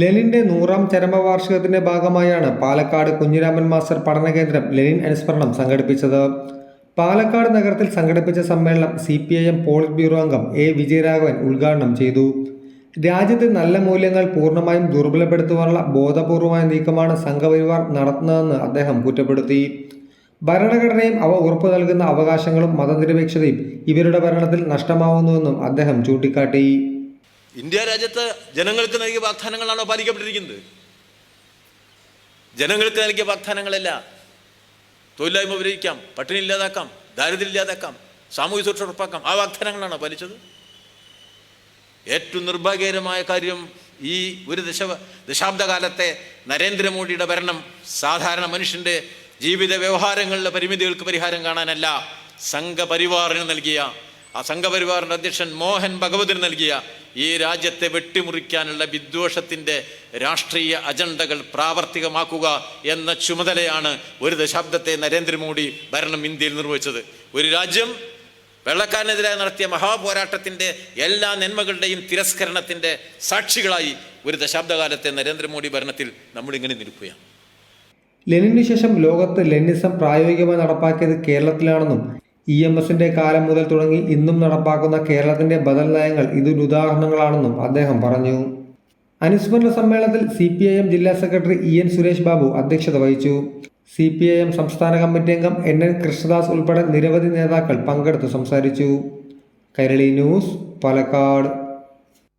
ലെനിന്റെ നൂറാം ചരമവാർഷികത്തിന്റെ ഭാഗമായാണ് പാലക്കാട് കുഞ്ഞിരാമൻ മാസ്റ്റർ പഠന കേന്ദ്രം ലെനിൻ അനുസ്മരണം സംഘടിപ്പിച്ചത്. പാലക്കാട് നഗരത്തിൽ സംഘടിപ്പിച്ച സമ്മേളനം C P I M polit bureau അംഗം എ വിജയരാഘവൻ ഉദ്ഘാടനം ചെയ്തു. രാജ്യത്തെ നല്ല മൂല്യങ്ങൾ പൂർണമായും ദുർബലപ്പെടുത്തുവാനുള്ള ബോധപൂർവമായ നീക്കമാണ് സംഘപരിവാർ നടത്തുന്നതെന്ന് അദ്ദേഹം കുറ്റപ്പെടുത്തി. ഭരണഘടനയും അവ ഉറപ്പു നൽകുന്ന അവകാശങ്ങളും മതനിരപേക്ഷതയും ഇവരുടെ ഭരണത്തിൽ നഷ്ടമാവുന്നുവെന്നും അദ്ദേഹം ചൂണ്ടിക്കാട്ടി. ഇന്ത്യ രാജ്യത്ത് ജനങ്ങൾക്ക് നൽകിയ വാഗ്ദാനങ്ങളാണോ പാലിക്കപ്പെട്ടിരിക്കുന്നത്? ജനങ്ങൾക്ക് നൽകിയ വാഗ്ദാനങ്ങളല്ല. തൊഴിലില്ലായ്മ ഉപയോഗിക്കാം പട്ടിണി ഇല്ലാതാക്കാം ദാരിദ്ര്യം ഇല്ലാതാക്കാം സാമൂഹ്യ സുരക്ഷ ഉറപ്പാക്കാം. ആ വാഗ്ദാനങ്ങളാണോ പാലിച്ചത്? ഏറ്റവും നിർഭാഗ്യകരമായ കാര്യം ഈ ഒരു ദശ ദശാബ്ദകാലത്തെ നരേന്ദ്രമോദിയുടെ ഭരണം സാധാരണ മനുഷ്യന്റെ ജീവിത വ്യവഹാരങ്ങളിലെ പരിമിതികൾക്ക് പരിഹാരം കാണാനല്ല സംഘപരിവാറിന് നൽകിയ ആ സംഘപരിവാറിന്റെ അധ്യക്ഷൻ മോഹൻ ഭഗവതിന് നൽകിയ ഈ രാജ്യത്തെ വെട്ടിമുറിക്കാനുള്ള വിദ്വേഷത്തിന്റെ രാഷ്ട്രീയ അജണ്ടകൾ പ്രാവർത്തികമാക്കുക എന്ന ചുമതലയാണ് ഒരു ദശാബ്ദത്തെ നരേന്ദ്രമോദി ഭരണം ഇന്ത്യയിൽ നിർവഹിച്ചത്. ഒരു രാജ്യം വെള്ളക്കാരനെതിരെ നടത്തിയ മഹാപോരാട്ടത്തിന്റെ എല്ലാ നന്മകളുടെയും തിരസ്കരണത്തിന്റെ സാക്ഷികളായി ഒരു ദശാബ്ദകാലത്തെ നരേന്ദ്രമോദി ഭരണത്തിൽ നമ്മളിങ്ങനെ നിൽക്കുകയാണ്. ലെനിനു ശേഷം ലോകത്ത് ലെനിസം പ്രായോഗികമായി നടപ്പാക്കിയത് കേരളത്തിലാണെന്നും ഇ എം എസിന്റെ കാലം മുതൽ തുടങ്ങി ഇന്നും നടപ്പാക്കുന്ന കേരളത്തിന്റെ ബദൽ നയങ്ങൾ ഇതൊരു ഉദാഹരണങ്ങളാണെന്നും അദ്ദേഹം പറഞ്ഞു. അനുസ്മരണ സമ്മേളനത്തിൽ സി പി ഐ എം ജില്ലാ secretary E N Suresh Babu അധ്യക്ഷത വഹിച്ചു. സി പി ഐ എം സംസ്ഥാന കമ്മിറ്റി അംഗം എൻ എൻ കൃഷ്ണദാസ് ഉൾപ്പെടെ നിരവധി നേതാക്കൾ പങ്കെടുത്ത് സംസാരിച്ചു. കൈരളി ന്യൂസ് പാലക്കാട്.